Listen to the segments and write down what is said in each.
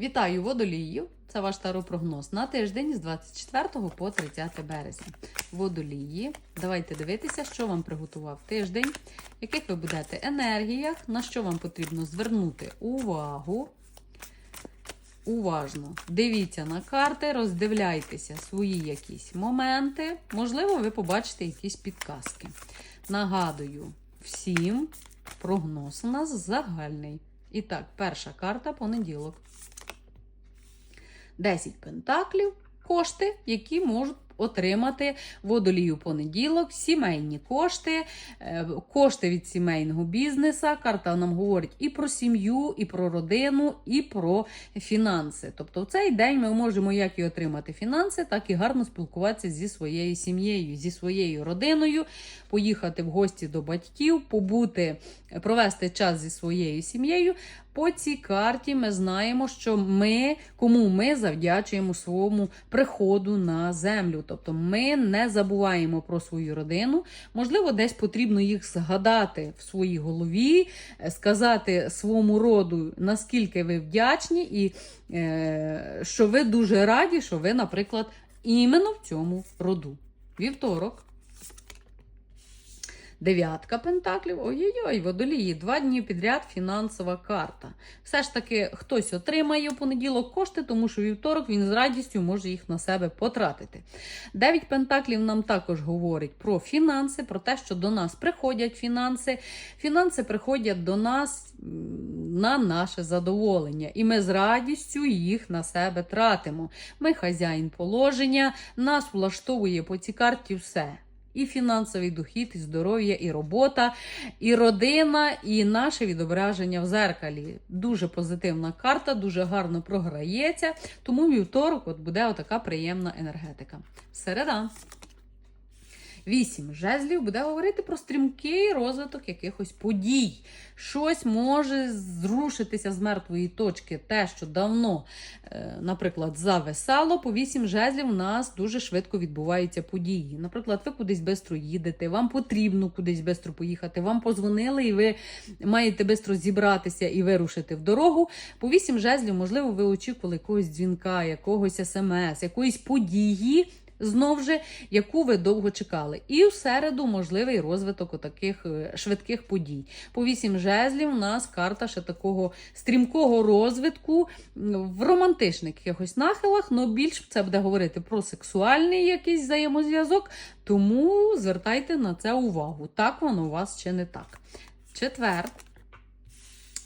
Вітаю водоліїв! Це ваш таропрогноз на тиждень з 24 по 30 березня. Водолії, давайте дивитися, що вам приготував тиждень, яких ви будете енергіях, на що вам потрібно звернути увагу. Уважно дивіться на карти, роздивляйтеся свої якісь моменти. Можливо, ви побачите якісь підказки. Нагадую всім, прогноз у нас загальний. І так, перша карта понеділок. 10 пентаклів кошти, які можуть отримати водолію понеділок, сімейні кошти, е, кошти від сімейного бізнеса. Карта нам говорить і про сім'ю, і про родину, і про фінанси. Тобто, в цей день ми можемо як і отримати фінанси, так і гарно спілкуватися зі своєю сім'єю, зі своєю родиною, поїхати в гості до батьків, побути, провести час зі своєю сім'єю. По цій карті ми знаємо, що ми кому ми завдячуємо своєму приходу на землю. Тобто ми не забуваємо про свою родину. Можливо, десь потрібно їх згадати в своїй голові, е, сказати своєму роду, наскільки ви вдячні, і е, що ви дуже раді, що ви, наприклад, іменно в цьому роду. Вівторок. Дев'ятка пентаклів. Ой-ой-ой, водолії, два дні підряд фінансова карта. Все ж таки, хтось отримає в понеділок кошти, тому що вівторок він з радістю може їх на себе потратити. Дев'ять пентаклів нам також говорить про фінанси, про те, що до нас приходять фінанси. Фінанси приходять до нас на наше задоволення, і ми з радістю їх на себе тратимо. Ми хазяїн положення, нас влаштовує по цій карті все. І фінансовий дохід, і здоров'я, і робота, і родина, і наше відображення в зеркалі. Дуже позитивна карта, дуже гарно програється. Тому вівторок от буде отака приємна енергетика. Середа. Вісім жезлів буде говорити про стрімкий розвиток якихось подій. Щось може зрушитися з мертвої точки. Те, що давно, е, наприклад, зависало, по вісім жезлів у нас дуже швидко відбуваються події. Наприклад, ви кудись швидко їдете, вам потрібно кудись швидко поїхати, вам позвонили, і ви маєте швидко зібратися і вирушити в дорогу. По вісім жезлів, можливо, ви очікували якогось дзвінка, якогось смс, якоїсь події. Знов же, яку ви довго чекали. І в середу можливий розвиток таких швидких подій. По вісім жезлів у нас карта ще такого стрімкого розвитку в романтичних якихось нахилах, але більш це буде говорити про сексуальний якийсь взаємозв'язок. Тому звертайте на це увагу. Так воно у вас чи не так. Четвер.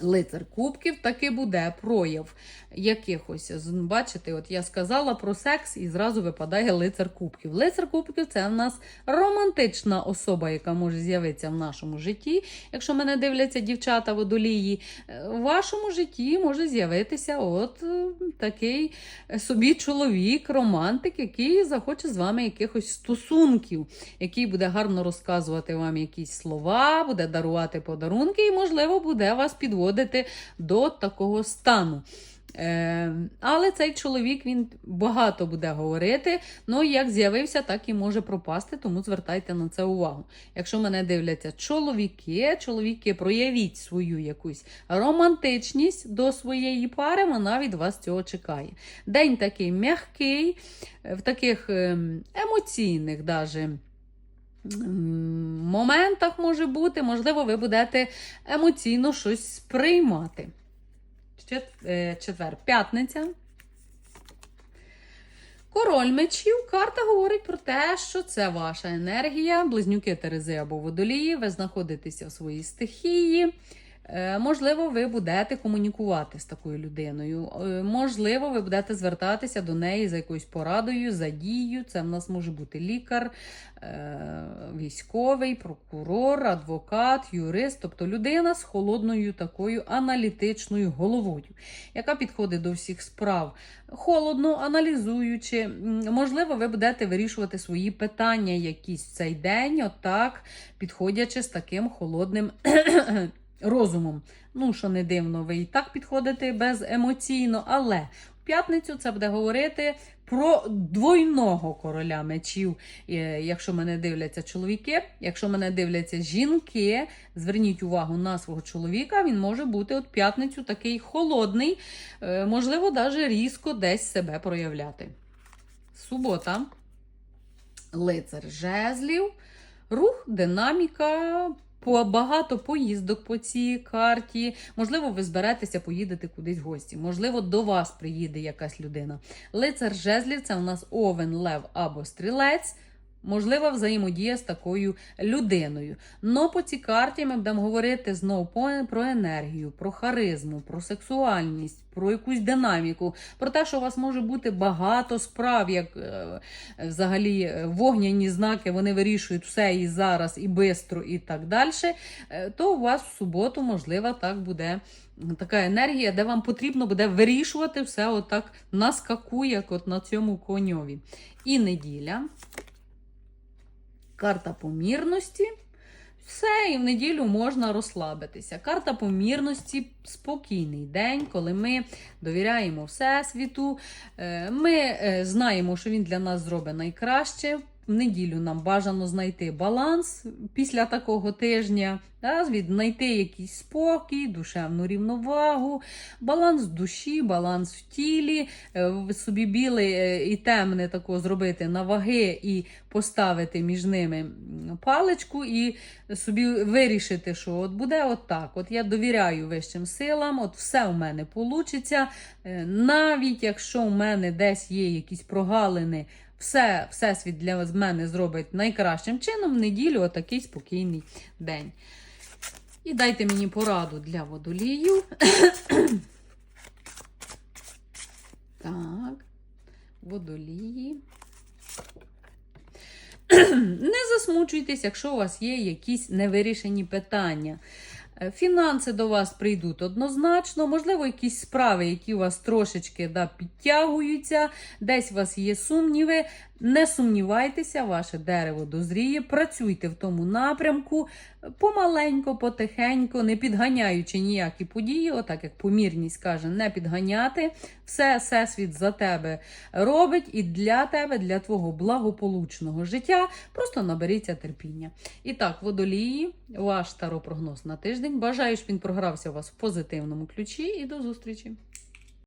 Лицар кубків таки буде прояв якихось. Бачите, от я сказала про секс і зразу випадає лицар кубків. Лицар кубків це в нас романтична особа, яка може з'явитися в нашому житті. Якщо мене дивляться дівчата водолії, е, в вашому житті може з'явитися от е, такий собі чоловік, романтик, який захоче з вами якихось стосунків, який буде гарно розказувати вам якісь слова, буде дарувати подарунки і, можливо, буде вас підводити до такого стану. Е, але цей чоловік він багато буде говорити. Ну, як з'явився, так і може пропасти, тому звертайте на це увагу. Якщо мене дивляться чоловіки, чоловіки, проявіть свою якусь романтичність до своєї пари, вона від вас цього чекає. День такий м'який, в таких ем, емоційних даже. Моментах може бути, можливо, ви будете емоційно щось сприймати. Е, Четвер, п'ятниця. Король мечів. Карта говорить про те, що це ваша енергія, близнюки Терези або водолії, ви знаходитеся в своїй стихії. Е, Можливо, ви будете комунікувати з такою людиною. Е, Можливо, ви будете звертатися до неї за якоюсь порадою, за дією. Це в нас може бути лікар, е, військовий, прокурор, адвокат, юрист, тобто людина з холодною такою аналітичною головою, яка підходить до всіх справ холодно, аналізуючи. Можливо, ви будете вирішувати свої питання якісь цей день, отак, підходячи з таким холодним розумом. Ну, що не дивно, ви і так підходите беземоційно, але в п'ятницю це буде говорити про двойного короля мечів. Е, Якщо мене дивляться чоловіки, якщо мене дивляться жінки, зверніть увагу на свого чоловіка, він може бути от п'ятницю такий холодний, е, можливо, навіть різко десь себе проявляти. Субота, лицар жезлів, рух, динаміка. По багато поїздок по цій карті. Можливо, ви зберетеся, поїдете кудись в гості. Можливо, до вас приїде якась людина. Лицар жезлів це у нас овен, лев або стрілець. Можлива взаємодія з такою людиною. Но по цій карті ми будемо говорити знову про енергію, про харизму, про сексуальність, про якусь динаміку, про те, що у вас може бути багато справ, як е, взагалі е, вогняні знаки, вони вирішують все і зараз, і бистро, і так далі. Е, То у вас в суботу, можливо, так буде така енергія, де вам потрібно буде вирішувати все отак на скаку, як от на цьому коньові. І неділя. Карта помірності. Все, і в неділю можна розслабитися. Карта помірності спокійний день, коли ми довіряємо Всесвіту. е, Ми е, знаємо, що він для нас зробить найкраще. В неділю нам бажано знайти баланс після такого тижня, да, знайти якийсь спокій, душевну рівновагу, баланс в душі, баланс в тілі, е, собі біле е, і темне тако зробити на ваги і поставити між ними паличку і собі вирішити, що от буде от так. От я довіряю вищим силам, от все у мене вийде. Навіть якщо у мене десь є якісь прогалини, все, всесвіт для мене зробить найкращим чином в неділю отакий спокійний день. І дайте мені пораду для водолію. так, водолії. Не засмучуйтесь, якщо у вас є якісь невирішені питання. Е, Фінанси до вас прийдуть однозначно, можливо, якісь справи, які у вас трошечки да, підтягуються, десь у вас є сумніви. Не сумнівайтеся, ваше дерево дозріє, працюйте в тому напрямку помаленько, потихенько, не підганяючи ніякі події, отак як помірність каже, не підганяти. Все всесвіт за тебе робить і для тебе, для твого благополучного життя. Просто наберіться терпіння. І так, водолії, ваш старопрогноз на тиждень. Бажаю, щоб він програвся у вас в позитивному ключі і до зустрічі!